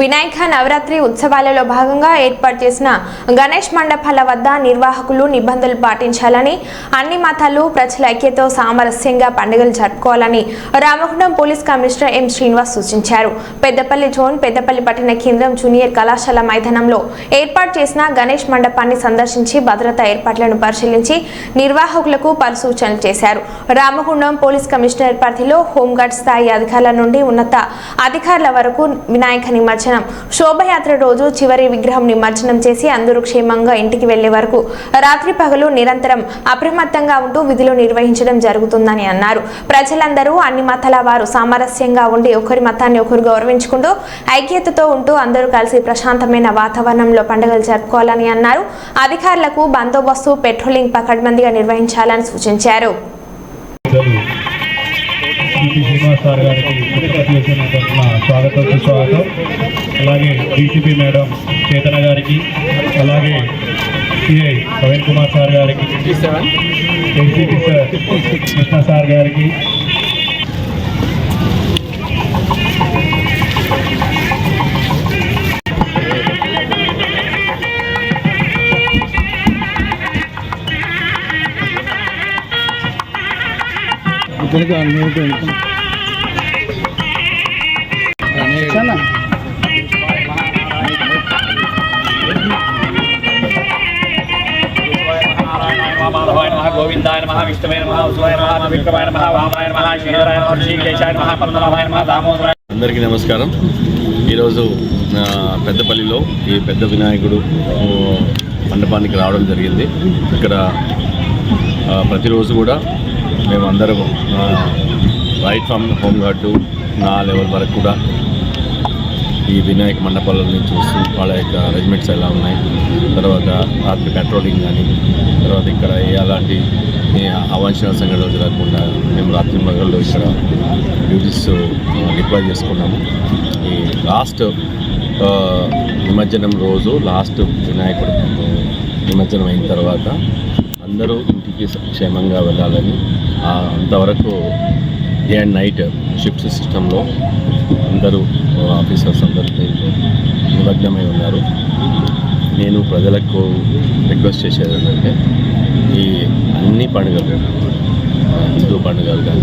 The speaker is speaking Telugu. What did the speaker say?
వినాయక నవరాత్రి ఉత్సవాలలో భాగంగా ఏర్పాటు చేసిన గణేష్ మండపాల వద్ద నిర్వాహకులు నిబంధనలు పాటించాలని అన్ని మతాలు ప్రజల ఐక్యతో సామరస్యంగా పండుగలు జరుపుకోవాలని Ramagundam police commissioner M Srinivas సూచించారు. పెద్దపల్లి జోన్ పెద్దపల్లి పట్టణ కేంద్రం జూనియర్ కళాశాల మైదానంలో ఏర్పాటు చేసిన గణేష్ మండపాన్ని సందర్శించి భద్రతా ఏర్పాట్లను పరిశీలించి నిర్వాహకులకు పలు సూచనలు చేశారు. రామగుండం పోలీస్ కమిషనర్ పరిధిలో హోంగార్డ్ స్థాయి అధికారుల నుండి ఉన్నత అధికారుల వరకు వినాయక నిమజ్జనం శోభయాత్ర రోజు చివరి విగ్రహం నిమజ్జనం చేసి అందరూ క్షేమంగా ఇంటికి వెళ్ళే వరకు రాత్రి పగలు నిరంతరం అప్రమత్తంగా ఉంటూ విధులు నిర్వహించడం జరుగుతుందని అన్నారు. ప్రజలందరూ అన్ని మతాల వారు సామరస్యంగా ఉండి ఒకరి మతాన్ని ఒకరు గౌరవించుకుంటూ ఐక్యతతో ఉంటూ అందరూ కలిసి ప్రశాంతమైన వాతావరణంలో పండుగలు జరుపుకోవాలని అన్నారు. అధికారులకు బందోబస్తు పెట్రోలింగ్ పకడ్బందీగా నిర్వహించాలని సూచించారు. శ్రీనివాస్ సార్ గారికి స్వాగతం సుస్వాగతం. అలాగే డీసీపీ మేడం చేతన గారికి అలాగే సిఐ ప్రవీణ్ కుమార్ సార్ గారికి ఏసీపీ సార్ కృష్ణ సార్ గారికి మాధవాయ నమః గోవిందాయ నమః విష్ణువే నమః ఉత్సవాయ నమః విక్రమాయ నమః వామనాయ నమః శ్రీధరాయ నమః శ్రీకేశాయ నమః పద్మనాభాయ నమః దామోదరాయ అందరికీ నమస్కారం. ఈరోజు పెద్దపల్లిలో ఈ పెద్ద వినాయకుడు మండపానికి రావడం జరిగింది. ఇక్కడ ప్రతిరోజు కూడా మేము అందరం రైట్ ఫ్రమ్ హోమ్ గార్డు నా లెవెల్ వరకు కూడా ఈ వినాయక మండపాలని చూస్తూ వాళ్ళ యొక్క అరేంజ్మెంట్స్ ఎలా ఉన్నాయి. తర్వాత రాత్రి పెట్రోలింగ్ కానీ తర్వాత ఇక్కడ ఏ అలాంటి అవాంఛన అవాంఛనీయ సంఘటనలు జరగకుండా మేము రాత్రి మగళ్ళు ఇక్కడ డ్యూటీస్ డిప్లాయ్ చేసుకున్నాము. ఈ లాస్ట్ నిమజ్జనం రోజు లాస్ట్ వినాయకుడు నిమజ్జనం అయిన తర్వాత అందరూ ఇంటికి క్షేమంగా వెళ్ళాలని అంతవరకు డే అండ్ నైట్ షిఫ్ట్ సిస్టంలో అందరూ ఆఫీసర్స్ అందరూ నిమగ్నమై ఉన్నారు. నేను ప్రజలకు రిక్వెస్ట్ చేసేది ఏంటంటే ఈ అన్ని పండుగలు హిందూ పండుగలు కానీ